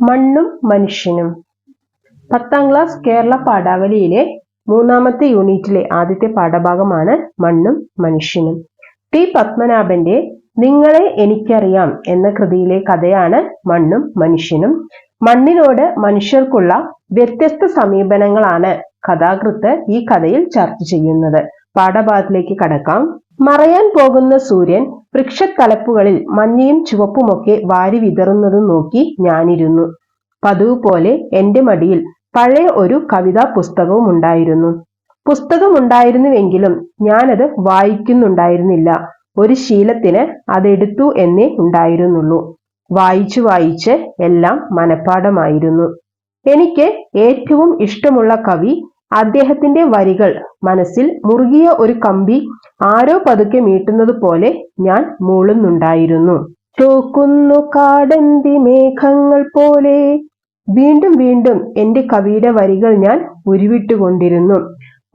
മണ്ണും മനുഷ്യനും. പത്താം ക്ലാസ് കേരള പാഠാവലിയിലെ മൂന്നാമത്തെ യൂണിറ്റിലെ ആദ്യത്തെ പാഠഭാഗമാണ് മണ്ണും മനുഷ്യനും. ടി പത്മനാഭന്റെ നിങ്ങളെ എനിക്കറിയാം എന്ന കൃതിയിലെ കഥയാണ് മണ്ണും മനുഷ്യനും. മണ്ണിനോട് മനുഷ്യർക്കുള്ള വ്യത്യസ്ത സമീപനങ്ങളാണ് കഥാകൃത്ത് ഈ കഥയിൽ ചർച്ച ചെയ്യുന്നത്. പാഠഭാഗത്തിലേക്ക് കടക്കാം. മറയാൻ പോകുന്ന സൂര്യൻ വൃക്ഷത്തലപ്പുകളിൽ മഞ്ഞയും ചുവപ്പുമൊക്കെ വാരി വിതറുന്നതും നോക്കി ഞാനിരുന്നു. പതിവ് പോലെ എന്റെ മടിയിൽ പഴയ ഒരു കവിതാ പുസ്തകവും ഉണ്ടായിരുന്നു. പുസ്തകം ഉണ്ടായിരുന്നുവെങ്കിലും ഞാനത് വായിക്കുന്നുണ്ടായിരുന്നില്ല. ഒരു ശീലത്തിന് അതെടുത്തു എന്നേ ഉണ്ടായിരുന്നുള്ളൂ. വായിച്ചു വായിച്ച് എല്ലാം മനഃപ്പാടമായിരുന്നു എനിക്ക് ഏറ്റവും ഇഷ്ടമുള്ള കവി അദ്ദേഹത്തിന്റെ വരികൾ മനസ്സിൽ മുറുകിയ ഒരു കമ്പി ആരോ പതുക്കെ മീട്ടുന്നത് പോലെ ഞാൻ മൂളുന്നുണ്ടായിരുന്നു. ചോക്കുന്നു കാടന്തി മേഘങ്ങൾ പോലെ. വീണ്ടും വീണ്ടും എന്റെ കവിയുടെ വരികൾ ഞാൻ ഉരുവിട്ടുകൊണ്ടിരുന്നു.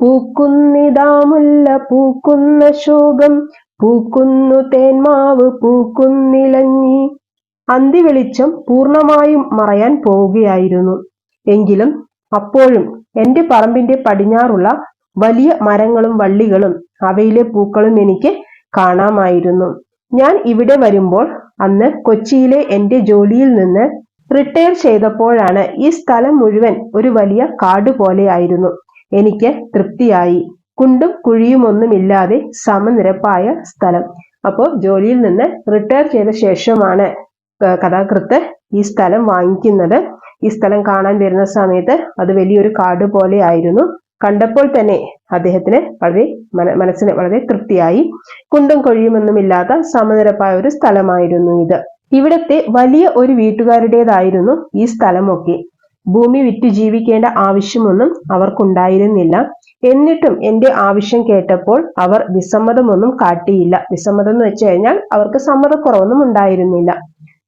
പൂക്കുന്നിതാമുല്ല പൂക്കുന്ന ശോകം പൂക്കുന്നു തേന്മാവ് പൂക്കുന്നിലഞ്ഞി. അന്തിവെളിച്ചം പൂർണമായും മറയാൻ പോവുകയായിരുന്നു. എങ്കിലും അപ്പോഴും എന്റെ പറമ്പിന്റെ പടിഞ്ഞാറുള്ള വലിയ മരങ്ങളും വള്ളികളും അവയിലെ പൂക്കളും എനിക്ക് കാണാമായിരുന്നു. ഞാൻ ഇവിടെ വരുമ്പോൾ അന്ന് കൊച്ചിയിലെ എന്റെ ജോലിയിൽ നിന്ന് റിട്ടയർ ചെയ്തപ്പോഴാണ് ഈ സ്ഥലം മുഴുവൻ ഒരു വലിയ കാട് പോലെയായിരുന്നു എനിക്ക് തൃപ്തിയായി. കുണ്ടും കുഴിയുമൊന്നുമില്ലാതെ സമനിരപ്പായ സ്ഥലം. അപ്പോൾ ജോലിയിൽ നിന്ന് റിട്ടയർ ചെയ്ത ശേഷമാണ് കഥാകൃത്ത് ഈ സ്ഥലം വാങ്ങിക്കുന്നത്. ഈ സ്ഥലം കാണാൻ വരുന്ന സമയത്ത് അത് വലിയൊരു കാട് പോലെ ആയിരുന്നു കണ്ടപ്പോൾ തന്നെ അദ്ദേഹത്തിന് വളരെ മനസ്സിന് വളരെ തൃപ്തിയായി. കുണ്ടും കൊഴിയുമൊന്നുമില്ലാത്ത സമനിരപ്പായ ഒരു സ്ഥലമായിരുന്നു ഇത്. ഇവിടത്തെ വലിയ ഒരു വീട്ടുകാരുടേതായിരുന്നു ഈ സ്ഥലമൊക്കെ. ഭൂമി വിറ്റ് ജീവിക്കേണ്ട ആവശ്യമൊന്നും അവർക്കുണ്ടായിരുന്നില്ല. എന്നിട്ടും എന്റെ ആവശ്യം കേട്ടപ്പോൾ അവർ വിസമ്മതമൊന്നും കാട്ടിയില്ല. വിസമ്മതം എന്ന് വെച്ച് കഴിഞ്ഞാൽ അവർക്ക് സമ്മതക്കുറവൊന്നും ഉണ്ടായിരുന്നില്ല.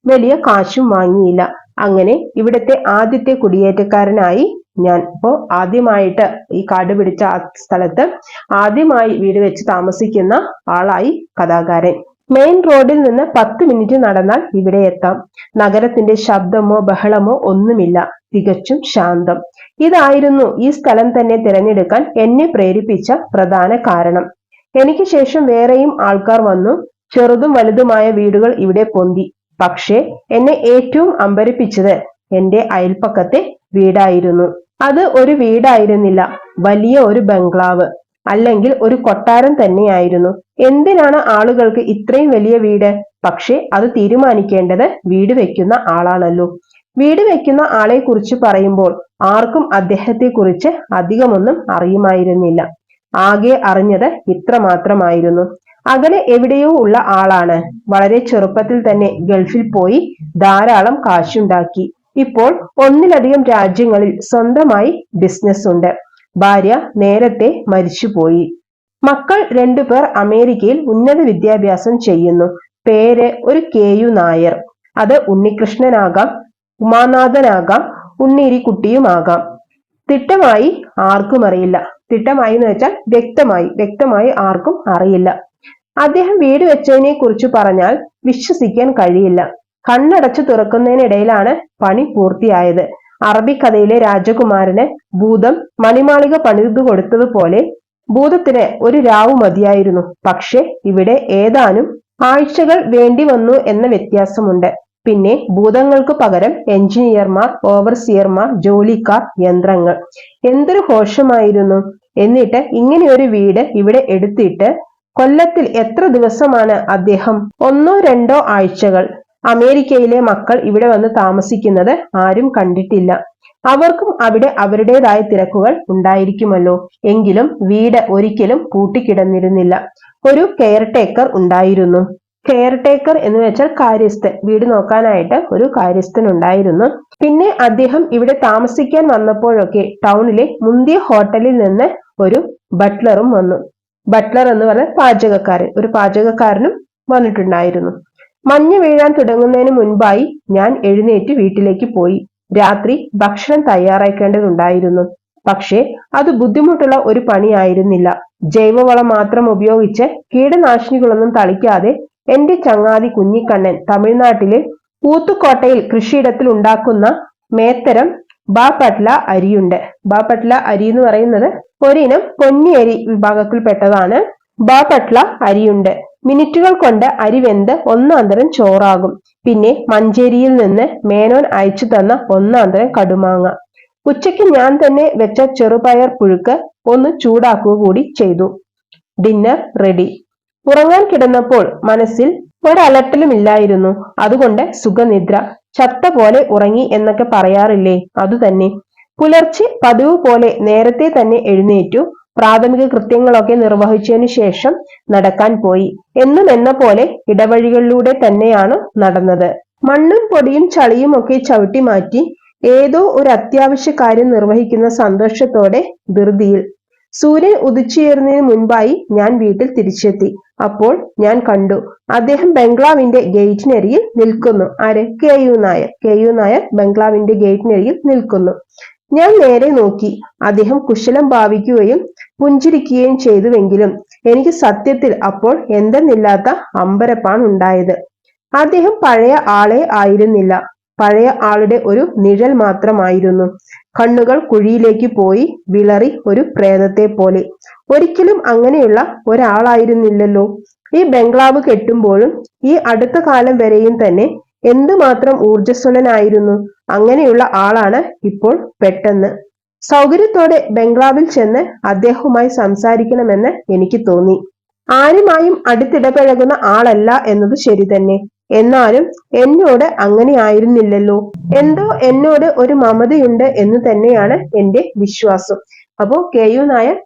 വലിയ കാശും വാങ്ങിയില്ല. അങ്ങനെ ഇവിടുത്തെ ആദ്യത്തെ കുടിയേറ്റക്കാരനായി ഞാൻ ഇപ്പോ ആദ്യമായിട്ട് ഈ കാട് പിടിച്ച സ്ഥലത്ത് ആദ്യമായി വീട് വെച്ച് താമസിക്കുന്ന ആളായി കഥാകാരൻ. മെയിൻ റോഡിൽ നിന്ന് പത്ത് മിനിറ്റ് നടന്നാൽ ഇവിടെ എത്താം. നഗരത്തിന്റെ ശബ്ദമോ ബഹളമോ ഒന്നുമില്ല. തികച്ചും ശാന്തം. ഇതായിരുന്നു ഈ സ്ഥലം തന്നെ തിരഞ്ഞെടുക്കാൻ എന്നെ പ്രേരിപ്പിച്ച പ്രധാന കാരണം. എനിക്ക് ശേഷം വേറെയും ആൾക്കാർ വന്നു. ചെറുതും വലുതുമായ വീടുകൾ ഇവിടെ പൊന്തി. പക്ഷേ എന്നെ ഏറ്റവും അമ്പരിപ്പിച്ചത് എന്റെ അയൽപ്പക്കത്തെ വീടായിരുന്നു. അത് ഒരു വീടായിരുന്നില്ല. വലിയ ഒരു ബംഗ്ലാവ് അല്ലെങ്കിൽ ഒരു കൊട്ടാരം തന്നെയായിരുന്നു. എന്തിനാണ് ആളുകൾക്ക് ഇത്രയും വലിയ വീട്? പക്ഷേ അത് തീരുമാനിക്കേണ്ടത് വീട് വെക്കുന്ന ആളാണല്ലോ. വീട് വെക്കുന്ന ആളെ കുറിച്ച് പറയുമ്പോൾ ആർക്കും അദ്ദേഹത്തെ കുറിച്ച് അധികമൊന്നും അറിയുമായിരുന്നില്ല. ആകെ അറിഞ്ഞത് ഇത്ര മാത്രമായിരുന്നു അകലെ എവിടെയോ ഉള്ള ആളാണ്. വളരെ ചെറുപ്പത്തിൽ തന്നെ ഗൾഫിൽ പോയി ധാരാളം കാശുണ്ടാക്കി. ഇപ്പോൾ ഒന്നിലധികം രാജ്യങ്ങളിൽ സ്വന്തമായി ബിസിനസ് ഉണ്ട്. ഭാര്യ നേരത്തെ മരിച്ചുപോയി. മക്കൾ രണ്ടുപേർ അമേരിക്കയിൽ ഉന്നത വിദ്യാഭ്യാസം ചെയ്യുന്നു. പേര് ഒരു കെ യു നായർ. അത് ഉണ്ണികൃഷ്ണനാകാം ഉമാനാഥനാകാം ഉണ്ണിരിക്കുട്ടിയുമാകാം. തിട്ടമായി ആർക്കും അറിയില്ല. തിട്ടമായി എന്ന് വെച്ചാൽ വ്യക്തമായി വ്യക്തമായി ആർക്കും അറിയില്ല. അദ്ദേഹം വീട് വെച്ചതിനെ കുറിച്ച് പറഞ്ഞാൽ വിശ്വസിക്കാൻ കഴിയില്ല. കണ്ണടച്ചു തുറക്കുന്നതിനിടയിലാണ് പണി പൂർത്തിയായത്. അറബിക്കഥയിലെ രാജകുമാരന് ഭൂതം മണിമാളിക പണിതു കൊടുത്തതുപോലെ ഭൂതത്തിന് ഒരു രാവു മതിയായിരുന്നു. പക്ഷെ ഇവിടെ ഏതാനും ആഴ്ചകൾ വേണ്ടി വന്നു എന്ന വ്യത്യാസമുണ്ട്. പിന്നെ ഭൂതങ്ങൾക്ക് പകരം എഞ്ചിനീയർമാർ ഓവർസിയർമാർ ജോലിക്കാർ യന്ത്രങ്ങൾ. എന്തൊരു ഘോഷമായിരുന്നു എന്നിട്ട് ഇങ്ങനെയൊരു വീട് ഇവിടെ എടുത്തിട്ട് കൊല്ലത്തിൽ എത്ര ദിവസമാണ് അദ്ദേഹം? ഒന്നോ രണ്ടോ ആഴ്ചകൾ. അമേരിക്കയിലെ മക്കൾ ഇവിടെ വന്ന് താമസിക്കുന്നത് ആരും കണ്ടിട്ടില്ല. അവർക്കും അവിടെ അവരുടേതായ തിരക്കുകൾ ഉണ്ടായിരിക്കുമല്ലോ. എങ്കിലും വീട് ഒരിക്കലും പൂട്ടിക്കിടന്നിരുന്നില്ല. ഒരു കെയർ ടേക്കർ ഉണ്ടായിരുന്നു. കെയർ ടേക്കർ എന്ന് വെച്ചാൽ കാര്യസ്ഥൻ. വീട് നോക്കാനായിട്ട് ഒരു കാര്യസ്ഥൻ ഉണ്ടായിരുന്നു. പിന്നെ അദ്ദേഹം ഇവിടെ താമസിക്കാൻ വന്നപ്പോഴൊക്കെ ടൗണിലെ മുന്തിയ ഹോട്ടലിൽ നിന്ന് ഒരു ബട്ട്ലറും വന്നു. ബട്ട്ലർ എന്ന് പറഞ്ഞ പാചകക്കാരൻ. ഒരു പാചകക്കാരനും വന്നിട്ടുണ്ടായിരുന്നു. മഞ്ഞ് വീഴാൻ തുടങ്ങുന്നതിന് മുൻപായി ഞാൻ എഴുന്നേറ്റ് വീട്ടിലേക്ക് പോയി. രാത്രി ഭക്ഷണം തയ്യാറാക്കേണ്ടതുണ്ടായിരുന്നു. പക്ഷേ അത് ബുദ്ധിമുട്ടുള്ള ഒരു പണിയായിരുന്നില്ല. ജൈവവളം മാത്രം ഉപയോഗിച്ച് കീടനാശിനികളൊന്നും തളിക്കാതെ എന്റെ ചങ്ങാതി കുഞ്ഞിക്കണ്ണൻ തമിഴ്നാട്ടിലെ പൂത്തുക്കോട്ടയിൽ കൃഷിയിടത്തിൽ ഉണ്ടാക്കുന്ന മേത്തരം ബാപട്ല അരിയുണ്ട്. ബാപട്ല അരി എന്ന് പറയുന്നത് ഒരിനം പൊന്നി അരി വിഭാഗത്തിൽപ്പെട്ടതാണ്. ബാപട്ല അരിയുണ്ട്. മിനിറ്റുകൾ കൊണ്ട് അരി വെന്ത് ഒന്നാന്തരം ചോറാകും. പിന്നെ മഞ്ചേരിയിൽ നിന്ന് മേനോൻ അയച്ചു തന്ന ഒന്നാന്തരം കടുമാങ്ങ. ഉച്ചയ്ക്ക് ഞാൻ തന്നെ വെച്ച ചെറുപയർ പുഴുക്ക് ഒന്ന് ചൂടാക്കുക കൂടി ചെയ്തു. Dinner ready. ഉറങ്ങാൻ കിടന്നപ്പോൾ മനസ്സിൽ ഒരലട്ടലുമില്ലായിരുന്നു അതുകൊണ്ട് സുഖനിദ്ര. ചത്ത പോലെ ഉറങ്ങി എന്നൊക്കെ പറയാറില്ലേ? അതുതന്നെ പുലർച്ചെ പതിവ് പോലെ നേരത്തെ തന്നെ എഴുന്നേറ്റു. പ്രാഥമിക കൃത്യങ്ങളൊക്കെ നിർവഹിച്ചതിനു ശേഷം നടക്കാൻ പോയി. എന്നും എന്ന പോലെ ഇടവഴികളിലൂടെ തന്നെയാണ് നടന്നത്. മണ്ണും പൊടിയും ചളിയും ഒക്കെ ചവിട്ടി മാറ്റി ഏതോ ഒരു അത്യാവശ്യ കാര്യം നിർവഹിക്കുന്ന സന്തോഷത്തോടെ ധൃതിയിൽ സൂര്യൻ ഉദിച്ചുയരുന്നതിന് മുൻപായി ഞാൻ വീട്ടിൽ തിരിച്ചെത്തി. അപ്പോൾ ഞാൻ കണ്ടു. അദ്ദേഹം ബംഗ്ലാവിന്റെ ഗേറ്റിനരിയിൽ നിൽക്കുന്നു. ആര്? K U Nair. K U Nair ബംഗ്ലാവിന്റെ ഗേറ്റിനരിയിൽ നിൽക്കുന്നു. ഞാൻ നേരെ നോക്കി. അദ്ദേഹം കുശലം ഭാവിക്കുകയും പുഞ്ചിരിക്കുകയും ചെയ്തുവെങ്കിലും എനിക്ക് സത്യത്തിൽ അപ്പോൾ എന്തെന്നില്ലാത്ത അമ്പരപ്പാണ് ഉണ്ടായത്. അദ്ദേഹം പഴയ ആളെ ആയിരുന്നില്ല. പഴയ ആളുടെ ഒരു നിഴൽ മാത്രമായിരുന്നു. കണ്ണുകൾ കുഴിയിലേക്ക് പോയി വിളറി ഒരു പ്രേതത്തെ പോലെ. ഒരിക്കലും അങ്ങനെയുള്ള ഒരാളായിരുന്നില്ലല്ലോ. ഈ ബംഗ്ലാവ് കെട്ടുമ്പോഴും ഈ അടുത്ത കാലം വരെയും തന്നെ എന്തുമാത്രം ഊർജസ്വലനായിരുന്നു അങ്ങനെയുള്ള ആളാണ് ഇപ്പോൾ പെട്ടെന്ന്. സൗകര്യത്തോടെ ബംഗ്ലാവിൽ ചെന്ന് അദ്ദേഹവുമായി സംസാരിക്കണമെന്ന് എനിക്ക് തോന്നി. ആരുമായും അടുത്തിടപഴകുന്ന ആളല്ല എന്നത് ശരി തന്നെ. എന്നാലും എന്നോട് അങ്ങനെ ആയിരുന്നില്ലല്ലോ. എന്തോ എന്നോട് ഒരു മമതയുണ്ട് എന്ന് തന്നെയാണ് എന്റെ വിശ്വാസം. അപ്പോ കെ യു നായർ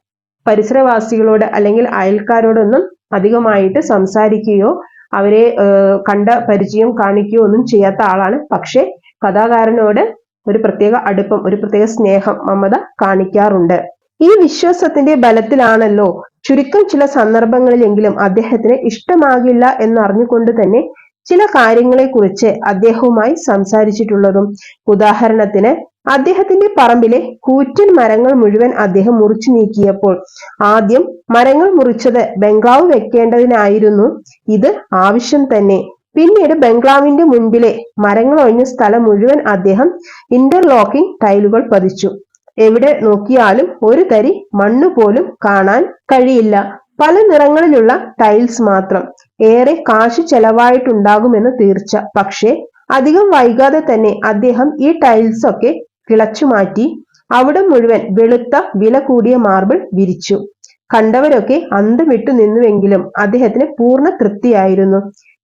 പരിസരവാസികളോട് അല്ലെങ്കിൽ അയൽക്കാരോടൊന്നും അധികമായിട്ട് സംസാരിക്കുകയോ അവരെ കണ്ട പരിചയം കാണിക്കുകയോ ഒന്നും ചെയ്യാത്ത ആളാണ്. പക്ഷേ കഥാകാരനോട് ഒരു പ്രത്യേക അടുപ്പം ഒരു പ്രത്യേക സ്നേഹം മമത കാണിക്കാറുണ്ട്. ഈ വിശ്വാസത്തിന്റെ ബലത്തിലാണല്ലോ ചുരുക്കം ചില സന്ദർഭങ്ങളിലെങ്കിലും അദ്ദേഹത്തിന് ഇഷ്ടമാകില്ല എന്നറിഞ്ഞുകൊണ്ട് തന്നെ ചില കാര്യങ്ങളെക്കുറിച്ച് അദ്ദേഹവുമായി സംസാരിച്ചിട്ടുള്ളതും ഉദാഹരണത്തിന് അദ്ദേഹത്തിന്റെ പറമ്പിലെ കൂറ്റൻ മരങ്ങൾ മുഴുവൻ അദ്ദേഹം മുറിച്ചു നീക്കിയപ്പോൾ ആദ്യം മരങ്ങൾ മുറിച്ചത് ബംഗ്ലാവ് വെക്കേണ്ടതിനായിരുന്നു. ഇത് ആവശ്യം തന്നെ. പിന്നീട് ബംഗ്ലാവിന്റെ മുൻപിലെ മരങ്ങൾ ഒഴിഞ്ഞ സ്ഥലം മുഴുവൻ അദ്ദേഹം ഇന്റർലോക്കിംഗ് ടൈലുകൾ പതിച്ചു. എവിടെ നോക്കിയാലും ഒരു തരി മണ്ണ് പോലും കാണാൻ കഴിയില്ല. പല നിറങ്ങളിലുള്ള ടൈൽസ് മാത്രം. ഏറെ കാശ് ചെലവായിട്ടുണ്ടാകുമെന്ന് തീർച്ച. പക്ഷേ അധികം വൈകാതെ തന്നെ അദ്ദേഹം ഈ ടൈൽസ് ഒക്കെ കിളച്ചു മാറ്റി അവിടെ മുഴുവൻ വെളുത്ത വില കൂടിയ മാർബിൾ വിരിച്ചു. കണ്ടവരൊക്കെ അന്തം വിട്ടു നിന്നുവെങ്കിലും അദ്ദേഹത്തിന് പൂർണ തൃപ്തിയായിരുന്നു.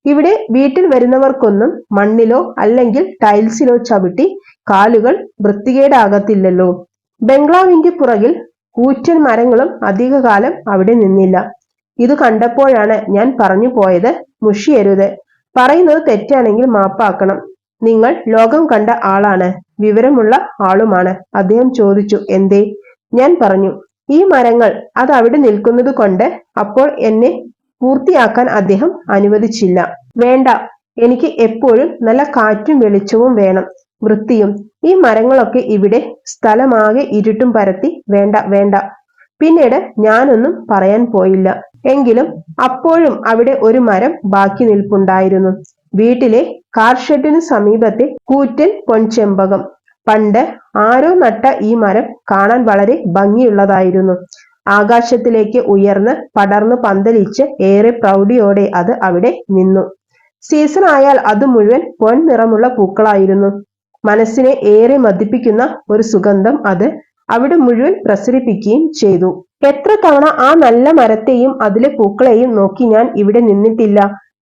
ഇവിടെ വീട്ടിൽ വരുന്നവർക്കൊന്നും മണ്ണിലോ അല്ലെങ്കിൽ ടൈൽസിലോ ചവിട്ടി കാലുകൾ വൃത്തികേടാകത്തില്ലല്ലോ. ബംഗ്ലാവിന്റെ പുറകിൽ കൂറ്റൻ മരങ്ങളും അധികകാലം അവിടെ നിന്നില്ല. ഇത് കണ്ടപ്പോഴാണ് ഞാൻ പറഞ്ഞു പോയത് മുഷിയരുത് പറയുന്നത് തെറ്റാണെങ്കിൽ മാപ്പാക്കണം. നിങ്ങൾ ലോകം കണ്ട ആളാണ് വിവരമുള്ള ആളുമാണ് അദ്ദേഹം ചോദിച്ചു. എന്തേ? ഞാൻ പറഞ്ഞു ഈ മരങ്ങൾ അത് അവിടെ നിൽക്കുന്നത് കൊണ്ട് അപ്പോൾ എന്നെ പൂർത്തിയാക്കാൻ അദ്ദേഹം അനുവദിച്ചില്ല. വേണ്ട എനിക്ക് എപ്പോഴും നല്ല കാറ്റും വെളിച്ചവും വേണം വൃത്തിയും. ഈ മരങ്ങളൊക്കെ ഇവിടെ സ്ഥലമാകെ ഇരുട്ടും പരത്തി വേണ്ട വേണ്ട. പിന്നീട് ഞാനൊന്നും പറയാൻ പോയില്ല. എങ്കിലും അപ്പോഴും അവിടെ ഒരു മരം ബാക്കി നിൽപ്പുണ്ടായിരുന്നു. വീട്ടിലെ കാർഷെഡിനു സമീപത്തെ കൂറ്റൻ പൊൻചെമ്പകം. പണ്ട് ആരോ നട്ട ഈ മരം കാണാൻ വളരെ ഭംഗിയുള്ളതായിരുന്നു. ആകാശത്തിലേക്ക് ഉയർന്ന് പടർന്നു പന്തലിച്ച് ഏറെ പ്രൗഢിയോടെ അത് അവിടെ നിന്നു. സീസൺ ആയാൽ അത് മുഴുവൻ പൊൻ നിറമുള്ള പൂക്കളായിരുന്നു. മനസ്സിനെ ഏറെ മതിപ്പിക്കുന്ന ഒരു സുഗന്ധം അത് അവിടെ മുഴുവൻ പ്രസരിപ്പിക്കുകയും ചെയ്തു. എത്ര തവണ ആ നല്ല മരത്തെയും അതിലെ പൂക്കളെയും നോക്കി ഞാൻ ഇവിടെ നിന്നിട്ടില്ല.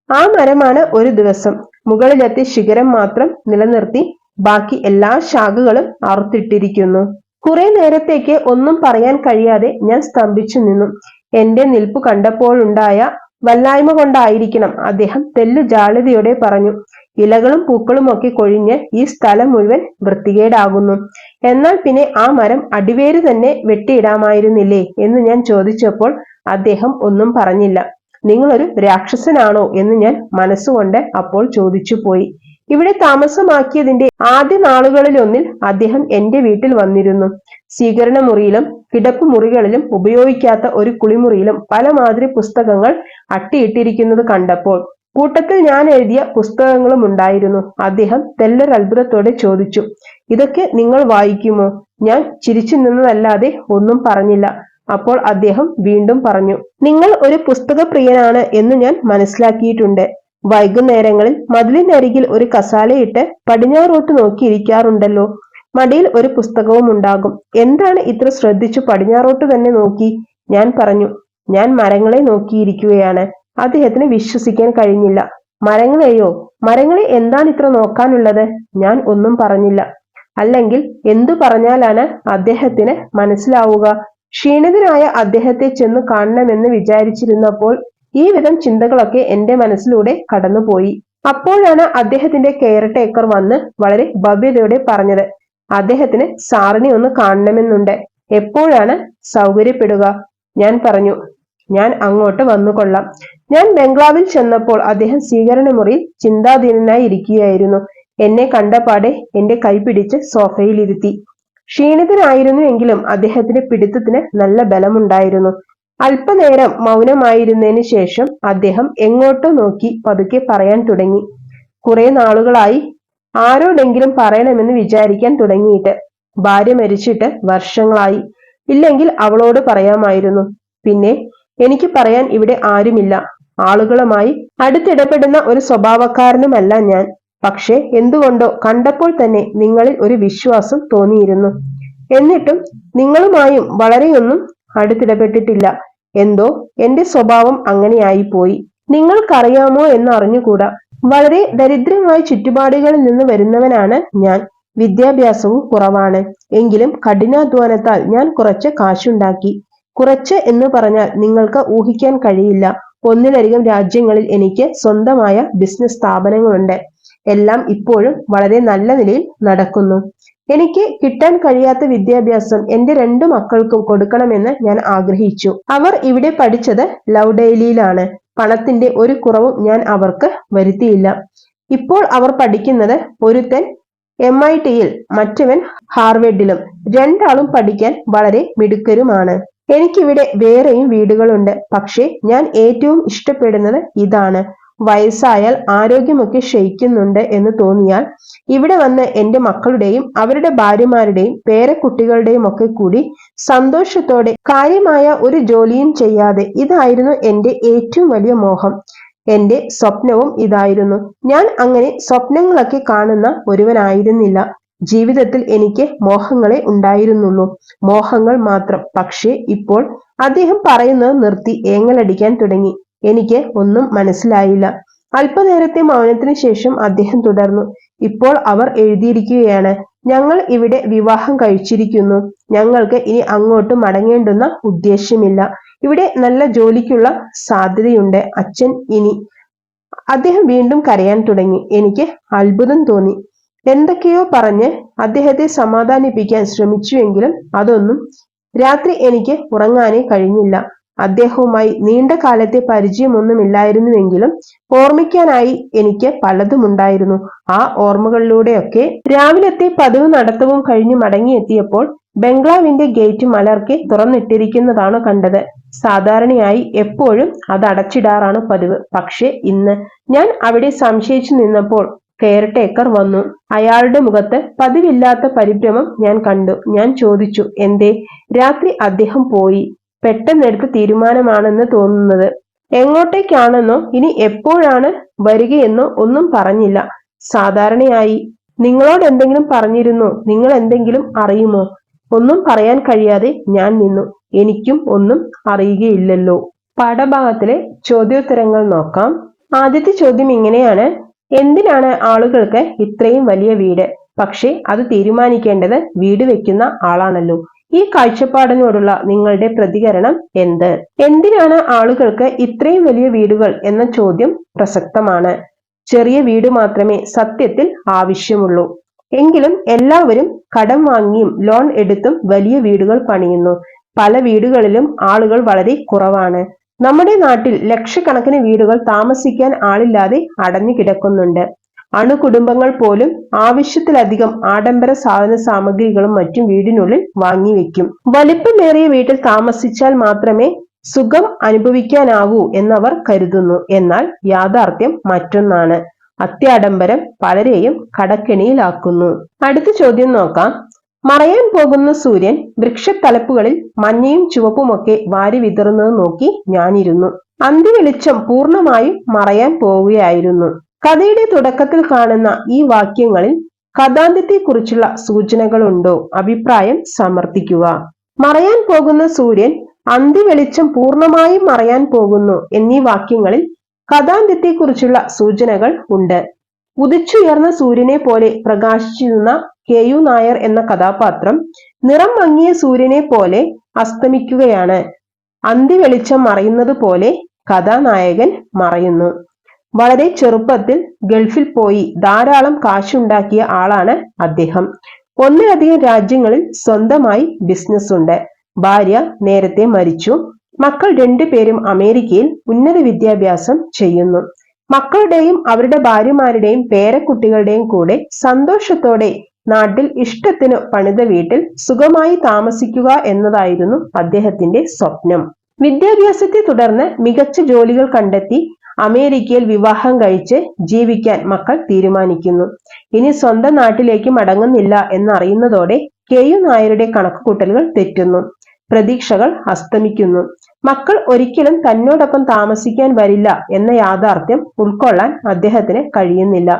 ആ മരമാണ് ഒരു ദിവസം. മുകളിലെത്തി ശിഖരം മാത്രം നിലനിർത്തി ബാക്കി എല്ലാ ശാഖകളും അറുത്തിട്ടിരിക്കുന്നു. കുറെ നേരത്തേക്ക് ഒന്നും പറയാൻ കഴിയാതെ ഞാൻ സ്തംഭിച്ചു നിന്നു. എന്റെ നിൽപ്പ് കണ്ടപ്പോഴുണ്ടായ വല്ലായ്മ കൊണ്ടായിരിക്കണം. അദ്ദേഹം തെല്ലു ജാളിതയോടെ പറഞ്ഞു ഇലകളും പൂക്കളും ഒക്കെ കൊഴിഞ്ഞ് ഈ സ്ഥലം മുഴുവൻ വൃത്തികേടാകുന്നു. എന്നാൽ പിന്നെ ആ മരം അടിവേര് തന്നെ വെട്ടിയിടാമായിരുന്നില്ലേ? എന്ന് ഞാൻ ചോദിച്ചപ്പോൾ അദ്ദേഹം ഒന്നും പറഞ്ഞില്ല. നിങ്ങളൊരു രാക്ഷസനാണോ? എന്ന് ഞാൻ മനസ്സുകൊണ്ട് അപ്പോൾ ചോദിച്ചു പോയി ഇവിടെ താമസമാക്കിയതിന്റെ ആദ്യ നാളുകളിലൊന്നിൽ അദ്ദേഹം എന്റെ വീട്ടിൽ വന്നിരുന്നു. സ്വീകരണ മുറിയിലും കിടപ്പ് മുറികളിലും ഉപയോഗിക്കാത്ത ഒരു കുളിമുറിയിലും പല മാതിരി പുസ്തകങ്ങൾ അട്ടിയിട്ടിരിക്കുന്നത് കണ്ടപ്പോൾ കൂട്ടത്തിൽ ഞാൻ എഴുതിയ പുസ്തകങ്ങളും ഉണ്ടായിരുന്നു. അദ്ദേഹം തെല്ലൊരത്ഭുതത്തോടെ ചോദിച്ചു ഇതൊക്കെ നിങ്ങൾ വായിക്കുമോ? ഞാൻ ചിരിച്ചു നിന്നതല്ലാതെ ഒന്നും പറഞ്ഞില്ല. അപ്പോൾ അദ്ദേഹം വീണ്ടും പറഞ്ഞു നിങ്ങൾ ഒരു പുസ്തക പ്രിയനാണ് എന്ന് ഞാൻ മനസ്സിലാക്കിയിട്ടുണ്ട്. വൈകുന്നേരങ്ങളിൽ മതിലിനരികിൽ ഒരു കസാലയിട്ട് പടിഞ്ഞാറോട്ട് നോക്കിയിരിക്കാറുണ്ടല്ലോ. മടിയിൽ ഒരു പുസ്തകവും ഉണ്ടാകും. എന്താണ് ഇത്ര ശ്രദ്ധിച്ചു പടിഞ്ഞാറോട്ട് തന്നെ നോക്കി? ഞാൻ പറഞ്ഞു ഞാൻ മരങ്ങളെ നോക്കിയിരിക്കുകയാണ്. അദ്ദേഹത്തിന് വിശ്വസിക്കാൻ കഴിഞ്ഞില്ല. മരങ്ങളെയോ? മരങ്ങളെ എന്താണ് ഇത്ര നോക്കാനുള്ളത്? ഞാൻ ഒന്നും പറഞ്ഞില്ല. അല്ലെങ്കിൽ എന്തു പറഞ്ഞാലാണ് അദ്ദേഹത്തിന് മനസ്സിലാവുക? ക്ഷീണിതനായ അദ്ദേഹത്തെ ചെന്ന് കാണണമെന്ന് വിചാരിച്ചിരുന്നപ്പോൾ ഈ വിധം ചിന്തകളൊക്കെ എന്റെ മനസ്സിലൂടെ കടന്നുപോയി. അപ്പോഴാണ് അദ്ദേഹത്തിന്റെ കെയർ ടേക്കർ വന്ന് വളരെ ഭവ്യതയോടെ പറഞ്ഞത് അദ്ദേഹത്തിന് സാറിനെ ഒന്ന് കാണണമെന്നുണ്ട്. എപ്പോഴാണ് സൗകര്യപ്പെടുക? ഞാൻ പറഞ്ഞു ഞാൻ അങ്ങോട്ട് വന്നുകൊള്ളാം ഞാൻ ബംഗ്ലാവിൽ ചെന്നപ്പോൾ അദ്ദേഹം സ്വീകരണ മുറിയിൽ ചിന്താധീനനായി ഇരിക്കുകയായിരുന്നു. എന്നെ കണ്ടപാടെ എന്റെ കൈ പിടിച്ച് സോഫയിലിരുത്തി. ക്ഷീണിതനായിരുന്നു എങ്കിലും അദ്ദേഹത്തിന്റെ പിടുത്തത്തിന് നല്ല ബലമുണ്ടായിരുന്നു. അല്പനേരം മൗനമായിരുന്നതിന് ശേഷം അദ്ദേഹം എങ്ങോട്ടോ നോക്കി പതുക്കെ പറയാൻ തുടങ്ങി. കുറെ നാളുകളായി ആരോടെങ്കിലും പറയണമെന്ന് വിചാരിക്കാൻ തുടങ്ങിയിട്ട് ഭാര്യ മരിച്ചിട്ട് വർഷങ്ങളായി. ഇല്ലെങ്കിൽ അവളോട് പറയാമായിരുന്നു. പിന്നെ എനിക്ക് പറയാൻ ഇവിടെ ആരുമില്ല. ആളുകളുമായി അടുത്തിടപെടുന്ന ഒരു സ്വഭാവക്കാരനുമല്ല ഞാൻ. പക്ഷേ എന്തുകൊണ്ടോ കണ്ടപ്പോൾ തന്നെ നിങ്ങളിൽ ഒരു വിശ്വാസം തോന്നിയിരുന്നു. എന്നിട്ടും നിങ്ങളുമായും വളരെയൊന്നും അടുത്തിടപെട്ടിട്ടില്ല. എന്തോ എന്റെ സ്വഭാവം അങ്ങനെയായി പോയി നിങ്ങൾക്കറിയാമോ എന്ന് അറിഞ്ഞുകൂടാ വളരെ ദരിദ്രമായ ചുറ്റുപാടുകളിൽ നിന്ന് വരുന്നവനാണ് ഞാൻ. വിദ്യാഭ്യാസവും കുറവാണ്. എങ്കിലും കഠിനാധ്വാനത്താൽ ഞാൻ കുറച്ച് കാശുണ്ടാക്കി. കുറച്ച് എന്ന് പറഞ്ഞാൽ നിങ്ങൾക്ക് ഊഹിക്കാൻ കഴിയില്ല. ഒന്നിലധികം രാജ്യങ്ങളിൽ എനിക്ക് സ്വന്തമായ ബിസിനസ് സ്ഥാപനങ്ങളുണ്ട്. എല്ലാം ഇപ്പോഴും വളരെ നല്ല നിലയിൽ നടക്കുന്നു. എനിക്ക് കിട്ടാൻ കഴിയാത്ത വിദ്യാഭ്യാസം എന്റെ രണ്ടു മക്കൾക്കും കൊടുക്കണമെന്ന് ഞാൻ ആഗ്രഹിച്ചു. അവർ ഇവിടെ പഠിച്ചത് ലൗഡേലിയിലാണ് പണത്തിന്റെ ഒരു കുറവും ഞാൻ അവർക്ക് വരുത്തിയില്ല. ഇപ്പോൾ അവർ പഠിക്കുന്നത് ഒരുത്തൻ എം ഐ ടിയിൽ മറ്റവൻ ഹാർവേഡിലും രണ്ടാളും പഠിക്കാൻ വളരെ മിടുക്കരുമാണ്. എനിക്കിവിടെ വേറെയും വീടുകളുണ്ട്. പക്ഷേ ഞാൻ ഏറ്റവും ഇഷ്ടപ്പെടുന്നത് ഇതാണ്. വയസ്സായാൽ ആരോഗ്യമൊക്കെ ക്ഷയിക്കുന്നുണ്ട് എന്ന് തോന്നിയാൽ ഇവിടെ വന്ന് എന്റെ മക്കളുടെയും അവരുടെ ഭാര്യമാരുടെയും പേരക്കുട്ടികളുടെയും ഒക്കെ കൂടി സന്തോഷത്തോടെ കാര്യമായ ഒരു ജോലിയും ചെയ്യാതെ ഇതായിരുന്നു എന്റെ ഏറ്റവും വലിയ മോഹം. എന്റെ സ്വപ്നവും ഇതായിരുന്നു. ഞാൻ അങ്ങനെ സ്വപ്നങ്ങളൊക്കെ കാണുന്ന ഒരുവനായിരുന്നില്ല. ജീവിതത്തിൽ എനിക്ക് മോഹങ്ങളെ ഉണ്ടായിരുന്നുള്ളൂ. മോഹങ്ങൾ മാത്രം. പക്ഷേ ഇപ്പോൾ അദ്ദേഹം പറയുന്നത് നിർത്തി ഏങ്ങലടിക്കാൻ തുടങ്ങി. എനിക്ക് ഒന്നും മനസ്സിലായില്ല. അല്പനേരത്തെ മൗനത്തിന് ശേഷം അദ്ദേഹം തുടർന്നു. ഇപ്പോൾ അവർ എഴുതിയിരിക്കുകയാണ് ഞങ്ങൾ ഇവിടെ വിവാഹം കഴിച്ചിരിക്കുന്നു. ഞങ്ങൾക്ക് ഇനി അങ്ങോട്ട് മടങ്ങേണ്ടുന്ന ഉദ്ദേശ്യമില്ല. ഇവിടെ നല്ല ജോലിക്കുള്ള സാധ്യതയുണ്ട്. അച്ഛൻ ഇനി അദ്ദേഹം വീണ്ടും കരയാൻ തുടങ്ങി. എനിക്ക് അത്ഭുതം തോന്നി. എന്തൊക്കെയോ പറഞ്ഞ് അദ്ദേഹത്തെ സമാധാനിപ്പിക്കാൻ ശ്രമിച്ചുവെങ്കിലും അതൊന്നും രാത്രി എനിക്ക് ഉറങ്ങാനേ കഴിഞ്ഞില്ല. അദ്ദേഹവുമായി നീണ്ട കാലത്തെ പരിചയമൊന്നുമില്ലായിരുന്നുവെങ്കിലും ഓർമ്മിക്കാനായി എനിക്ക് പലതുമുണ്ടായിരുന്നു. ആ ഓർമ്മകളിലൂടെയൊക്കെ രാവിലത്തെ പതിവ് നടത്തവും കഴിഞ്ഞു മടങ്ങിയെത്തിയപ്പോൾ ബംഗ്ലാവിന്റെ ഗേറ്റ് മലർക്കെ തുറന്നിട്ടിരിക്കുന്നതാണ് കണ്ടത്. സാധാരണയായി എപ്പോഴും അത് അടച്ചിടാറാണ് പതിവ്. പക്ഷെ ഇന്ന് ഞാൻ അവിടെ സംശയിച്ചു നിന്നപ്പോൾ കെയർടേക്കർ വന്നു. അയാളുടെ മുഖത്ത് പതിവില്ലാത്ത പരിഭ്രമം ഞാൻ കണ്ടു. ഞാൻ ചോദിച്ചു എന്തേ? രാത്രി അദ്ദേഹം പോയി. പെട്ടെന്നെടുത്ത തീരുമാനമാണെന്ന് തോന്നുന്നത്. എങ്ങോട്ടേക്കാണെന്നോ ഇനി എപ്പോഴാണ് വരികയെന്നോ ഒന്നും പറഞ്ഞില്ല. സാധാരണയായി നിങ്ങളോട് എന്തെങ്കിലും പറഞ്ഞിരുന്നോ? നിങ്ങൾ എന്തെങ്കിലും അറിയുമോ? ഒന്നും പറയാൻ കഴിയാതെ ഞാൻ നിന്നു. എനിക്കും ഒന്നും അറിയുകയില്ലല്ലോ. പാഠഭാഗത്തിലെ ചോദ്യോത്തരങ്ങൾ നോക്കാം. ആദ്യത്തെ ചോദ്യം ഇങ്ങനെയാണ്. എന്തിനാണ് ആളുകൾക്ക് ഇത്രയും വലിയ വീട്? പക്ഷേ അത് തീരുമാനിക്കേണ്ടത് വീട് വെക്കുന്ന ആളാണല്ലോ. ഈ കാഴ്ചപ്പാടിനോടുള്ള നിങ്ങളുടെ പ്രതികരണം എന്ത്? എന്തിനാണ് ആളുകൾക്ക് ഇത്രയും വലിയ വീടുകൾ എന്ന ചോദ്യം പ്രസക്തമാണ്. ചെറിയ വീട് മാത്രമേ സത്യത്തിൽ ആവശ്യമുള്ളൂ. എങ്കിലും എല്ലാവരും കടം വാങ്ങിയും ലോൺ എടുത്തും വലിയ വീടുകൾ പണിയുന്നു. പല വീടുകളിലും ആളുകൾ വളരെ കുറവാണ്. നമ്മുടെ നാട്ടിൽ ലക്ഷക്കണക്കിന് വീടുകൾ താമസിക്കാൻ ആളില്ലാതെ അടഞ്ഞു കിടക്കുന്നുണ്ട്. അണുകുടുംബങ്ങൾ പോലും ആവശ്യത്തിലധികം ആഡംബര സാധന സാമഗ്രികളും മറ്റും വീടിനുള്ളിൽ വാങ്ങിവെക്കും വലിപ്പമേറിയ വീട്ടിൽ താമസിച്ചാൽ മാത്രമേ സുഖം അനുഭവിക്കാനാവൂ എന്നവർ കരുതുന്നു. എന്നാൽ യാഥാർത്ഥ്യം മറ്റൊന്നാണ്. അത്യാഡംബരം പലരെയും കടക്കെണിയിലാക്കുന്നു. അടുത്ത ചോദ്യം നോക്കാം. മറയാൻ പോകുന്ന സൂര്യൻ വൃക്ഷത്തലപ്പുകളിൽ മഞ്ഞയും ചുവപ്പുമൊക്കെ വാരി വിതറുന്നത് നോക്കി ഞാനിരുന്നു. അന്തിവെളിച്ചം പൂർണമായും മറയാൻ പോവുകയായിരുന്നു. കഥയുടെ തുടക്കത്തിൽ കാണുന്ന ഈ വാക്യങ്ങളിൽ കഥാന്ത്യത്തെക്കുറിച്ചുള്ള സൂചനകളുണ്ടോ? അഭിപ്രായം സമർത്ഥിക്കുക. മറയാൻ പോകുന്ന സൂര്യൻ അന്തിവെളിച്ചം പൂർണമായും മറയാൻ പോകുന്നു എന്നീ വാക്യങ്ങളിൽ കഥാന്ത്യത്തെക്കുറിച്ചുള്ള സൂചനകൾ ഉണ്ട്. ഉദിച്ചുയർന്ന സൂര്യനെ പോലെ പ്രകാശിച്ചിരുന്ന കെ യു നായർ എന്ന കഥാപാത്രം നിറം മങ്ങിയ സൂര്യനെ പോലെ അസ്തമിക്കുകയാണ്. അന്തിവെളിച്ചം മറയുന്നത് പോലെ കഥാനായകൻ മറയുന്നു. വളരെ ചെറുപ്പത്തിൽ ഗൾഫിൽ പോയി ധാരാളം കാശുണ്ടാക്കിയ ആളാണ് അദ്ദേഹം. ഒന്നിലധികം രാജ്യങ്ങളിൽ സ്വന്തമായി ബിസിനസ് ഉണ്ട്. ഭാര്യ നേരത്തെ മരിച്ചു. മക്കൾ രണ്ടുപേരും അമേരിക്കയിൽ ഉന്നത വിദ്യാഭ്യാസം ചെയ്യുന്നു. മക്കളുടെയും അവരുടെ ഭാര്യമാരുടെയും പേരക്കുട്ടികളുടെയും കൂടെ സന്തോഷത്തോടെ നാട്ടിൽ ഇഷ്ടത്തിന് പണിത വീട്ടിൽ സുഖമായി താമസിക്കുക എന്നതായിരുന്നു അദ്ദേഹത്തിന്റെ സ്വപ്നം. വിദ്യാഭ്യാസത്തെ തുടർന്ന് മികച്ച ജോലികൾ കണ്ടെത്തി അമേരിക്കയിൽ വിവാഹം കഴിച്ച് ജീവിക്കാൻ മക്കൾ തീരുമാനിക്കുന്നു. ഇനി സ്വന്തം നാട്ടിലേക്ക് മടങ്ങുന്നില്ല എന്നറിയുന്നതോടെ കെ യു നായരുടെ കണക്കുകൂട്ടലുകൾ തെറ്റുന്നു. പ്രതീക്ഷകൾ അസ്തമിക്കുന്നു. മക്കൾ ഒരിക്കലും തന്നോടൊപ്പം താമസിക്കാൻ വരില്ല എന്ന യാഥാർത്ഥ്യം ഉൾക്കൊള്ളാൻ അദ്ദേഹത്തിന് കഴിയുന്നില്ല.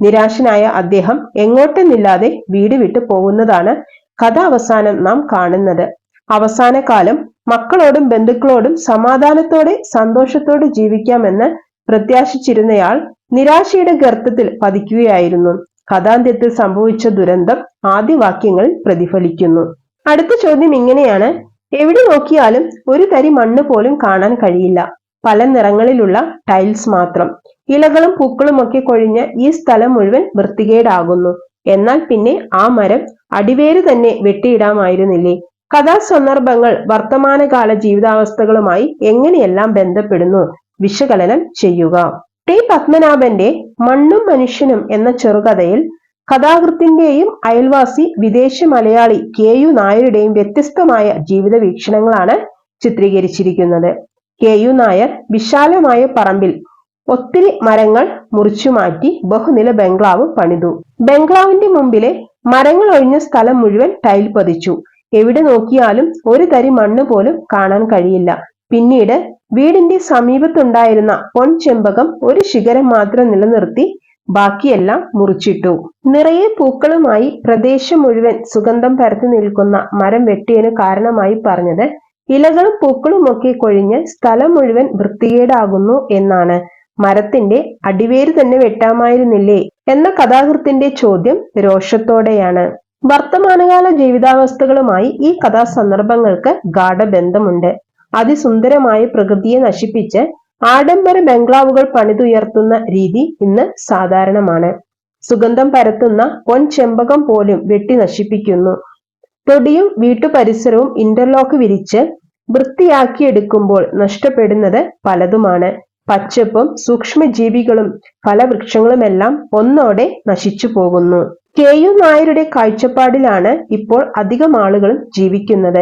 നിരാശനായ അദ്ദേഹം എങ്ങോട്ടെന്നില്ലാതെ വീട് വിട്ടു പോകുന്നതാണ് കഥ അവസാനം നാം കാണുന്നത്. അവസാന കാലം മക്കളോടും ബന്ധുക്കളോടും സമാധാനത്തോടെ സന്തോഷത്തോടെ ജീവിക്കാമെന്ന് പ്രത്യാശിച്ചിരുന്നയാൾ നിരാശയുടെ ഗർത്തത്തിൽ പതിക്കുകയായിരുന്നു. കഥാന്ത്യത്തിൽ സംഭവിച്ച ദുരന്തം ആദ്യ വാക്യങ്ങളിൽ പ്രതിഫലിക്കുന്നു. അടുത്ത ചോദ്യം ഇങ്ങനെയാണ്. എവിടെ നോക്കിയാലും ഒരു തരി മണ്ണ് പോലും കാണാൻ കഴിയില്ല. പല നിറങ്ങളിലുള്ള ടൈൽസ് മാത്രം. ഇലകളും പൂക്കളും ഒക്കെ കൊഴിഞ്ഞ് ഈ സ്ഥലം മുഴുവൻ വൃത്തികേടാകുന്നു. എന്നാൽ പിന്നെ ആ മരം അടിവേര് തന്നെ വെട്ടിയിടാമായിരുന്നില്ലേ? കഥാസന്ദർഭങ്ങൾ വർത്തമാനകാല ജീവിതാവസ്ഥകളുമായി എങ്ങനെയെല്ലാം ബന്ധപ്പെടുന്നു? വിശകലനം ചെയ്യുക. ടി. പത്മനാഭന്റെ മണ്ണും മനുഷ്യനും എന്ന ചെറുകഥയിൽ കഥാകൃത്തിന്റെയും അയൽവാസി വിദേശ മലയാളി കെ. യു. നായരുടെയും വ്യത്യസ്തമായ ജീവിത വീക്ഷണങ്ങളാണ് ചിത്രീകരിച്ചിരിക്കുന്നത്. കെ. യു. നായർ വിശാലമായ പറമ്പിൽ ഒത്തിരി മരങ്ങൾ മുറിച്ചു മാറ്റി ബഹുനില ബംഗ്ലാവ് പണിതു. ബംഗ്ലാവിന്റെ മുമ്പിലെ മരങ്ങൾ ഒഴിഞ്ഞ സ്ഥലം മുഴുവൻ ടൈൽ പതിച്ചു. എവിടെ നോക്കിയാലും ഒരു തരി മണ്ണ് പോലും കാണാൻ കഴിയില്ല. പിന്നീട് വീടിന്റെ സമീപത്തുണ്ടായിരുന്ന പൊൻചെമ്പകം ഒരു ശിഖരം മാത്രം നിലനിർത്തി ബാക്കിയെല്ലാം മുറിച്ചിട്ടു. നിറയെ പൂക്കളുമായി പ്രദേശം മുഴുവൻ സുഗന്ധം പരത്തി നിൽക്കുന്ന മരം വെട്ടിയതിനു കാരണമായി പറഞ്ഞത് ഇലകളും പൂക്കളുമൊക്കെ കൊഴിഞ്ഞ് സ്ഥലം മുഴുവൻ വൃത്തികേടാകുന്നു എന്നാണ്. മരത്തിന്റെ അടിവേര് തന്നെ വെട്ടാമായിരുന്നില്ലേ എന്ന കഥാകൃത്തിന്റെ ചോദ്യം രോഷത്തോടെയാണ്. വർത്തമാനകാല ജീവിതാവസ്ഥകളുമായി ഈ കഥാസന്ദർഭങ്ങൾക്ക് ഗാഠബന്ധമുണ്ട്. അതിസുന്ദരമായ പ്രകൃതിയെ നശിപ്പിച്ച് ആഡംബര ബംഗ്ലാവുകൾ പണിതുയർത്തുന്ന രീതി ഇന്ന് സാധാരണമാണ്. സുഗന്ധം പരത്തുന്ന പൊൻ ചെമ്പകം പോലും വെട്ടി നശിപ്പിക്കുന്നു. തൊടിയും വീട്ടുപരിസരവും ഇന്റർലോക്ക് വിരിച്ച് വൃത്തിയാക്കിയെടുക്കുമ്പോൾ നഷ്ടപ്പെടുന്നത് പലതുമാണ്. പച്ചപ്പും സൂക്ഷ്മജീവികളും ഫലവൃക്ഷങ്ങളുമെല്ലാം ഒന്നോടെ നശിച്ചു പോകുന്നു കെ യു നായരുടെ കാഴ്ചപ്പാടിലാണ് ഇപ്പോൾ അധികം ആളുകളും ജീവിക്കുന്നത്.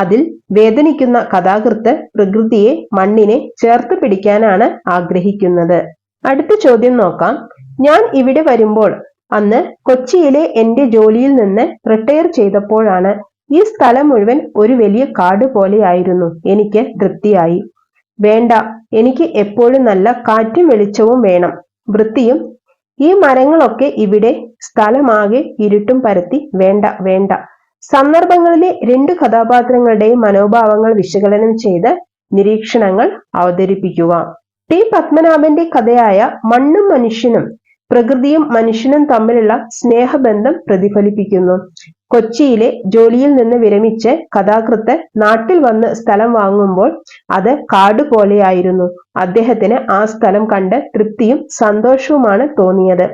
അതിൽ വേദനിക്കുന്ന കഥാകൃത്ത് പ്രകൃതിയെ മണ്ണിനെ ചേർത്ത് പിടിക്കാനാണ് ആഗ്രഹിക്കുന്നത്. അടുത്ത ചോദ്യം നോക്കാം. ഞാൻ ഇവിടെ വരുമ്പോൾ അന്ന് കൊച്ചിയിലെ എന്റെ ജോലിയിൽ നിന്ന് റിട്ടയർ ചെയ്തപ്പോഴാണ് ഈ സ്ഥലം മുഴുവൻ ഒരു വലിയ കാട് പോലെയായിരുന്നു. എനിക്ക് തൃപ്തിയായി. വേണ്ട എനിക്ക് എപ്പോഴും നല്ല കാറ്റും വെളിച്ചവും വേണം. വൃത്തിയും ഈ മരങ്ങളൊക്കെ ഇവിടെ സ്ഥലമാകെ ഇരുട്ടും പരത്തി വേണ്ട വേണ്ട. സന്ദർഭങ്ങളിലെ രണ്ട് കഥാപാത്രങ്ങളുടെയും മനോഭാവങ്ങൾ വിശകലനം ചെയ്ത് നിരീക്ഷണങ്ങൾ അവതരിപ്പിക്കുക. ടി പത്മനാഭന്റെ കഥയായ മണ്ണും മനുഷ്യനും പ്രകൃതിയും മനുഷ്യനും തമ്മിലുള്ള സ്നേഹബന്ധം പ്രതിഫലിപ്പിക്കുന്നു. കൊച്ചിയിലെ ജോലിയിൽ നിന്ന് വിരമിച്ച് കഥാകൃത്ത് നാട്ടിൽ വന്ന് സ്ഥലം വാങ്ങുമ്പോൾ അത് കാട് പോലെയായിരുന്നു. അദ്ദേഹത്തിന് ആ സ്ഥലം കണ്ട് തൃപ്തിയും സന്തോഷവുമാണ് തോന്നിയത്.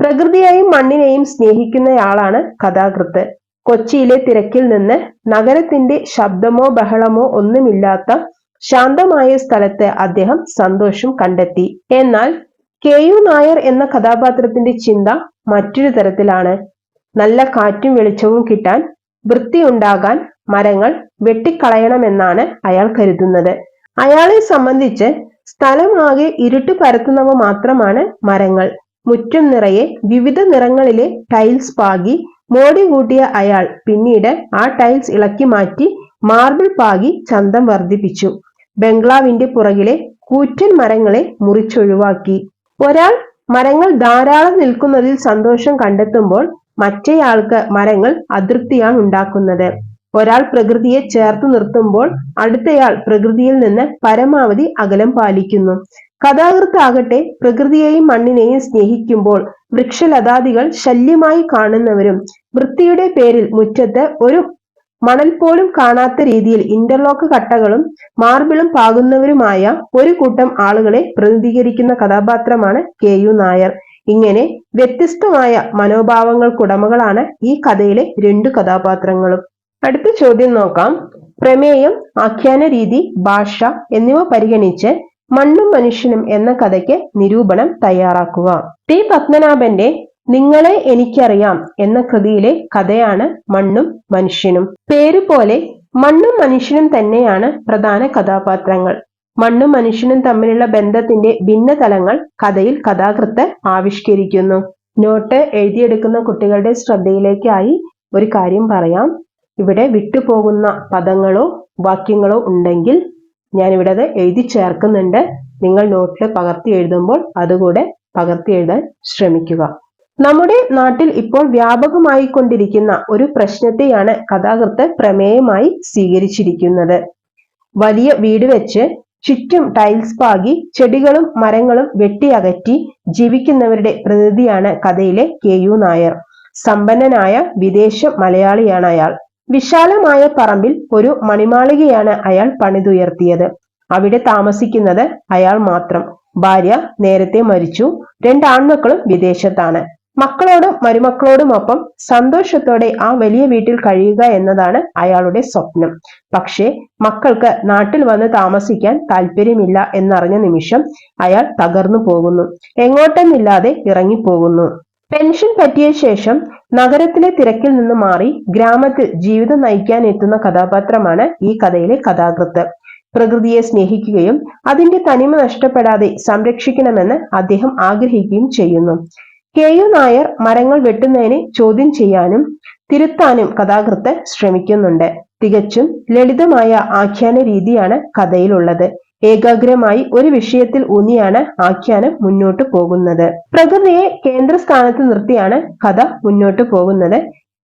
പ്രകൃതിയെയും മണ്ണിനെയും സ്നേഹിക്കുന്നയാളാണ് കഥാകൃത്ത്. കൊച്ചിയിലെ തിരക്കിൽ നിന്ന് നഗരത്തിന്റെ ശബ്ദമോ ബഹളമോ ഒന്നുമില്ലാത്ത ശാന്തമായ സ്ഥലത്ത് അദ്ദേഹം സന്തോഷം കണ്ടെത്തി. എന്നാൽ കെ യു നായർ എന്ന കഥാപാത്രത്തിന്റെ ചിന്ത മറ്റൊരു തരത്തിലാണ്. നല്ല കാറ്റും വെളിച്ചവും കിട്ടാൻ വൃത്തിയുണ്ടാകാൻ മരങ്ങൾ വെട്ടിക്കളയണമെന്നാണ് അയാൾ കരുതുന്നത്. അയാളെ സംബന്ധിച്ച് സ്ഥലമാകെ ഇരുട്ട് പരത്തുന്നവ മാത്രമാണ് മരങ്ങൾ. മുറ്റം നിറയെ വിവിധ നിറങ്ങളിലെ ടൈൽസ് പാകി മോടി കൂട്ടിയ അയാൾ പിന്നീട് ആ ടൈൽസ് ഇളക്കി മാറ്റി മാർബിൾ പാകി ചന്തം വർദ്ധിപ്പിച്ചു. ബംഗ്ലാവിന്റെ പുറകിലെ കൂറ്റൻ മരങ്ങളെ മുറിച്ചൊഴിവാക്കി. ഒരാൾ മരങ്ങൾ ധാരാളം നിൽക്കുന്നതിൽ സന്തോഷം കണ്ടെത്തുമ്പോൾ മറ്റേയാൾക്ക് മരങ്ങൾ അതൃപ്തിയാണ് ഉണ്ടാക്കുന്നത്. ഒരാൾ പ്രകൃതിയെ ചേർത്ത് നിർത്തുമ്പോൾ അടുത്തയാൾ പ്രകൃതിയിൽ നിന്ന് പരമാവധി അകലം പാലിക്കുന്നു. കഥാകൃത്താകട്ടെ പ്രകൃതിയെയും മണ്ണിനെയും സ്നേഹിക്കുമ്പോൾ വൃക്ഷലതാദികൾ ശല്യമായി കാണുന്നവരും വൃത്തിയുടെ പേരിൽ മുറ്റത്ത് ഒരു മണൽ പോലും കാണാത്ത രീതിയിൽ ഇന്റർലോക്ക് കട്ടകളും മാർബിളും പാകുന്നവരുമായ ഒരു കൂട്ടം ആളുകളെ പ്രതിനിധീകരിക്കുന്ന കഥാപാത്രമാണ് കെ യു നായർ. ഇങ്ങനെ വ്യത്യസ്തമായ മനോഭാവങ്ങൾക്കുടമകളാണ് ഈ കഥയിലെ രണ്ടു കഥാപാത്രങ്ങളും. അടുത്ത ചോദ്യം നോക്കാം. പ്രമേയം ആഖ്യാന രീതി ഭാഷ എന്നിവ പരിഗണിച്ച് മണ്ണും മനുഷ്യനും എന്ന കഥയ്ക്ക് നിരൂപണം തയ്യാറാക്കുക. ടി പത്മനാഭന്റെ നിങ്ങളെ എനിക്കറിയാം എന്ന കൃതിയിലെ കഥയാണ് മണ്ണും മനുഷ്യനും. പേര് പോലെ മണ്ണും മനുഷ്യനും തന്നെയാണ് പ്രധാന കഥാപാത്രങ്ങൾ. മണ്ണും മനുഷ്യനും തമ്മിലുള്ള ബന്ധത്തിന്റെ ഭിന്ന തലങ്ങൾ കഥയിൽ കഥാകൃത്ത് ആവിഷ്കരിക്കുന്നു. നോട്ട് എഴുതിയെടുക്കുന്ന കുട്ടികളുടെ ശ്രദ്ധയിലേക്കായി ഒരു കാര്യം പറയാം. ഇവിടെ വിട്ടുപോകുന്ന പദങ്ങളോ വാക്യങ്ങളോ ഉണ്ടെങ്കിൽ ഞാൻ ഇവിടെ അത് എഴുതി ചേർക്കുന്നുണ്ട്. നിങ്ങൾ നോട്ടിൽ പകർത്തി എഴുതുമ്പോൾ അതുകൂടെ പകർത്തി എഴുതാൻ ശ്രമിക്കുക. നമ്മുടെ നാട്ടിൽ ഇപ്പോൾ വ്യാപകമായി കൊണ്ടിരിക്കുന്ന ഒരു പ്രശ്നത്തെയാണ് കഥാകൃത്ത് പ്രമേയമായി സ്വീകരിച്ചിരിക്കുന്നത്. വലിയ വീട് വെച്ച് ചുറ്റും ടൈൽസ് പാകി ചെടികളും മരങ്ങളും വെട്ടിയകറ്റി ജീവിക്കുന്നവരുടെ പ്രതിനിധിയാണ് കഥയിലെ കെ യു നായർ. സമ്പന്നനായ വിദേശ മലയാളിയാണ് അയാൾ. വിശാലമായ പറമ്പിൽ ഒരു മണിമാളികയാണ് അയാൾ പണിതുയർത്തിയത്. അവിടെ താമസിക്കുന്നത് അയാൾ മാത്രം. ഭാര്യ നേരത്തെ മരിച്ചു. രണ്ട് ആൺമക്കളും വിദേശത്താണ്. മക്കളോടും മരുമക്കളോടുമൊപ്പം സന്തോഷത്തോടെ ആ വലിയ വീട്ടിൽ കഴിയുക എന്നതാണ് അയാളുടെ സ്വപ്നം. പക്ഷേ മക്കൾക്ക് നാട്ടിൽ വന്ന് താമസിക്കാൻ താല്പര്യമില്ല എന്നറിഞ്ഞ നിമിഷം അയാൾ തകർന്നു പോകുന്നു. എങ്ങോട്ടെന്നില്ലാതെ ഇറങ്ങിപ്പോകുന്നു. പെൻഷൻ പറ്റിയ ശേഷം നഗരത്തിലെ തിരക്കിൽ നിന്ന് മാറി ഗ്രാമത്തിൽ ജീവിതം നയിക്കാൻ എത്തുന്ന കഥാപാത്രമാണ് ഈ കഥയിലെ കഥാകൃത്ത്. പ്രകൃതിയെ സ്നേഹിക്കുകയും അതിന്റെ തനിമ നഷ്ടപ്പെടാതെ സംരക്ഷിക്കണമെന്ന് അദ്ദേഹം ആഗ്രഹിക്കുകയും ചെയ്യുന്നു. കെ യു നായർ മരങ്ങൾ വെട്ടുന്നതിനെ ചോദ്യം ചെയ്യാനും തിരുത്താനും കഥാകൃത്ത് ശ്രമിക്കുന്നുണ്ട്. തികച്ചും ലളിതമായ ആഖ്യാന രീതിയാണ് കഥയിലുള്ളത്. ഏകാഗ്രമായി ഒരു വിഷയത്തിൽ ഊന്നിയാണ് ആഖ്യാനം മുന്നോട്ട് പോകുന്നത്. പ്രകൃതിയെ കേന്ദ്രസ്ഥാനത്ത് നിർത്തിയാണ് കഥ മുന്നോട്ട് പോകുന്നത്.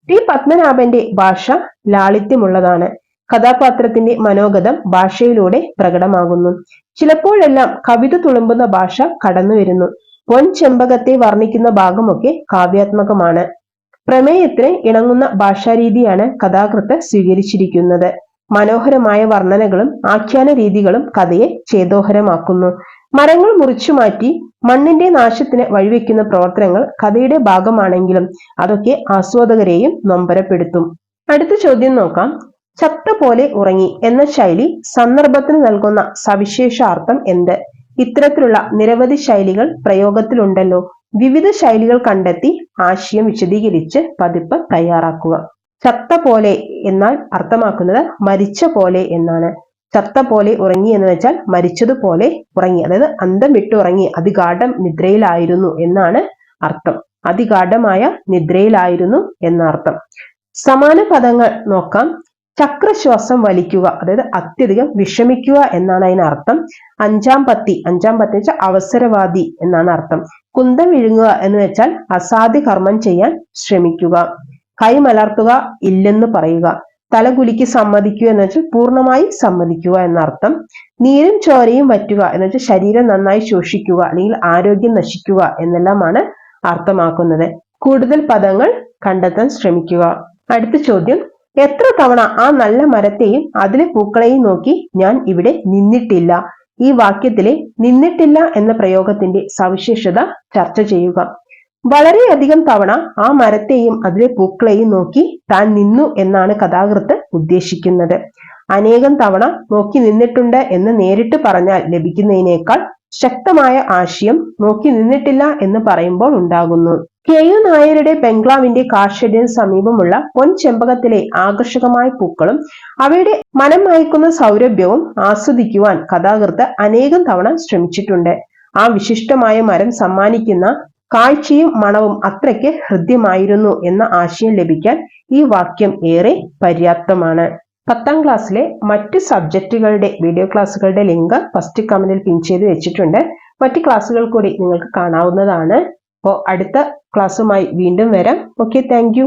ടി. പത്മനാഭന്റെ ഭാഷ ലാളിത്യമുള്ളതാണ്. കഥാപാത്രത്തിന്റെ മനോഗതം ഭാഷയിലൂടെ പ്രകടമാകുന്നു. ചിലപ്പോഴെല്ലാം കവിത തുളുമ്പുന്ന ഭാഷ കടന്നു വരുന്നു പൊൻ ചെമ്പകത്തെ വർണിക്കുന്ന ഭാഗമൊക്കെ കാവ്യാത്മകമാണ്. പ്രമേയത്തിന് ഇണങ്ങുന്ന ഭാഷാരീതിയാണ് കഥാകൃത്ത് സ്വീകരിച്ചിരിക്കുന്നത്. മനോഹരമായ വർണനകളും ആഖ്യാന രീതികളും കഥയെ ചേതോഹരമാക്കുന്നു. മരങ്ങൾ മുറിച്ചു മാറ്റി മണ്ണിന്റെ നാശത്തിന് വഴിവെക്കുന്ന പ്രവർത്തനങ്ങൾ കഥയുടെ ഭാഗമാണെങ്കിലും അതൊക്കെ ആസ്വാദകരെയും നൊമ്പരപ്പെടുത്തും. അടുത്ത ചോദ്യം നോക്കാം. ചത്ത പോലെ ഉറങ്ങി എന്ന ശൈലി സന്ദർഭത്തിന് നൽകുന്ന സവിശേഷാർത്ഥം എന്ത്? ഇത്തരത്തിലുള്ള നിരവധി ശൈലികൾ പ്രയോഗത്തിലുണ്ടല്ലോ. വിവിധ ശൈലികൾ കണ്ടെത്തി ആശയം വിശദീകരിച്ച് പതിപ്പ് തയ്യാറാക്കുക. ചത്ത പോലെ എന്നാൽ അർത്ഥമാക്കുന്നത് മരിച്ച പോലെ എന്നാണ്. ചത്ത പോലെ ഉറങ്ങി എന്ന് വെച്ചാൽ മരിച്ചതുപോലെ ഉറങ്ങി അതായത് അന്തം വിട്ടു ഉറങ്ങി അതിഗാഠം നിദ്രയിലായിരുന്നു എന്നാണ് അർത്ഥം. അതിഗാഠമായ നിദ്രയിലായിരുന്നു എന്നർത്ഥം. സമാന പദങ്ങൾ നോക്കാം. ചക്രശ്വാസം വലിക്കുക അതായത് അത്യധികം വിഷമിക്കുക എന്നാണ് അതിനർത്ഥം അഞ്ചാം പത്തി അഞ്ചാം പത്തി വെച്ചാൽ അവസരവാദി എന്നാണ് അർത്ഥം. കുന്തം വിഴുങ്ങുക എന്ന് വെച്ചാൽ അസാധ്യ കർമ്മം ചെയ്യാൻ ശ്രമിക്കുക. കൈമലർത്തുക ഇല്ലെന്ന് പറയുക. തലകുലിക്ക് സമ്മതിക്കുക എന്ന് വെച്ചാൽ പൂർണമായി സമ്മതിക്കുക എന്നർത്ഥം നീരും ചോരയും വറ്റുക എന്ന് വെച്ചാൽ ശരീരം നന്നായി ശോഷിക്കുക അല്ലെങ്കിൽ ആരോഗ്യം നശിക്കുക എന്നെല്ലാമാണ് അർത്ഥമാക്കുന്നത്. കൂടുതൽ പദങ്ങൾ കണ്ടെത്താൻ ശ്രമിക്കുക. അടുത്ത ചോദ്യം എത്ര തവണ ആ നല്ല മരത്തെയും അതിലെ പൂക്കളെയും നോക്കി ഞാൻ ഇവിടെ നിന്നിട്ടില്ല? ഈ വാക്യത്തിലെ നിന്നിട്ടില്ല എന്ന പ്രയോഗത്തിന്റെ സവിശേഷത ചർച്ച ചെയ്യുക. വളരെയധികം തവണ ആ മരത്തെയും അതിലെ പൂക്കളെയും നോക്കി താൻ നിന്നു എന്നാണ് കഥാകൃത്ത് ഉദ്ദേശിക്കുന്നത്. അനേകം തവണ നോക്കി നിന്നിട്ടുണ്ട് എന്ന് നേരിട്ട് പറഞ്ഞാൽ ലഭിക്കുന്നതിനേക്കാൾ ശക്തമായ ആശയം നോക്കി നിന്നിട്ടില്ല എന്ന് പറയുമ്പോൾ ഉണ്ടാകുന്നു. കെ യു നായരുടെ ബംഗ്ലാവിന്റെ കാർഷെഡിന് സമീപമുള്ള പൊൻചെമ്പകത്തിലെ ആകർഷകമായ പൂക്കളും അവയുടെ മനം മയക്കുന്ന സൗരഭ്യവും ആസ്വദിക്കുവാൻ കഥാകൃത്ത് അനേകം തവണ ശ്രമിച്ചിട്ടുണ്ട്. ആ വിശിഷ്ടമായ മരം സമ്മാനിക്കുന്ന കാഴ്ചയും മണവും അത്രയ്ക്ക് ഹൃദ്യമായിരുന്നു എന്ന ആശയം ലഭിക്കാൻ ഈ വാക്യം ഏറെ പര്യാപ്തമാണ്. പത്താം ക്ലാസ്സിലെ മറ്റ് സബ്ജക്റ്റുകളുടെ വീഡിയോ ക്ലാസ്സുകളുടെ ലിങ്ക് ഫസ്റ്റ് കമന്റിൽ പിൻ ചെയ്ത് വെച്ചിട്ടുണ്ട്. മറ്റ് ക്ലാസ്സുകൾ കൂടി നിങ്ങൾക്ക് കാണാവുന്നതാണ്. അപ്പോൾ അടുത്ത ക്ലാസ്സുമായി വീണ്ടും വരാം. Okay thank